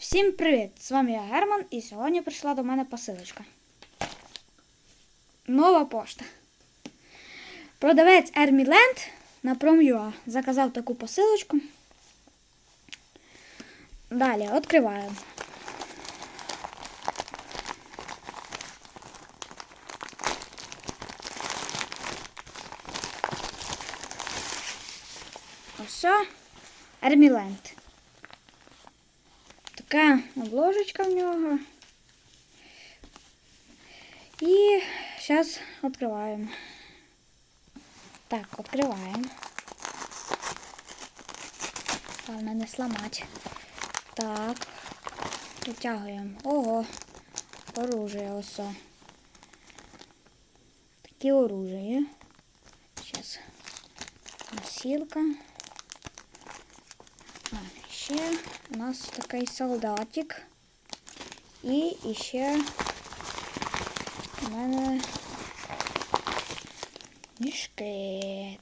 Всім привіт! З вами я Герман і сьогодні прийшла до мене посилочка. Нова пошта. Продавець Ерміленд на Prom.ua заказав таку посилочку. Далі відкриваємо. Ось Ерміленд. Така обложечка в нього. І зараз відкриваємо. Так, відкриваємо. Головне не сломати. Так. Витягуємо. Ого. Оружие ось. Такі оружие. Зараз. Носилка. Ще у нас такий солдатик. І ще у мене мішки.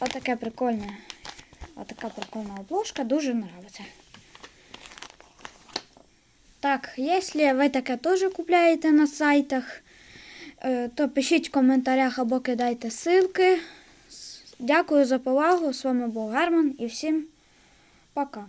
Отаке прикольне. Отака прикольна обложка, дуже нравиться. Так, якщо ви таке теж купляєте на сайтах, е, то пишіть в коментарях або кидайте ссылки. Дякую за повагу. З вами був Герман і всім пока.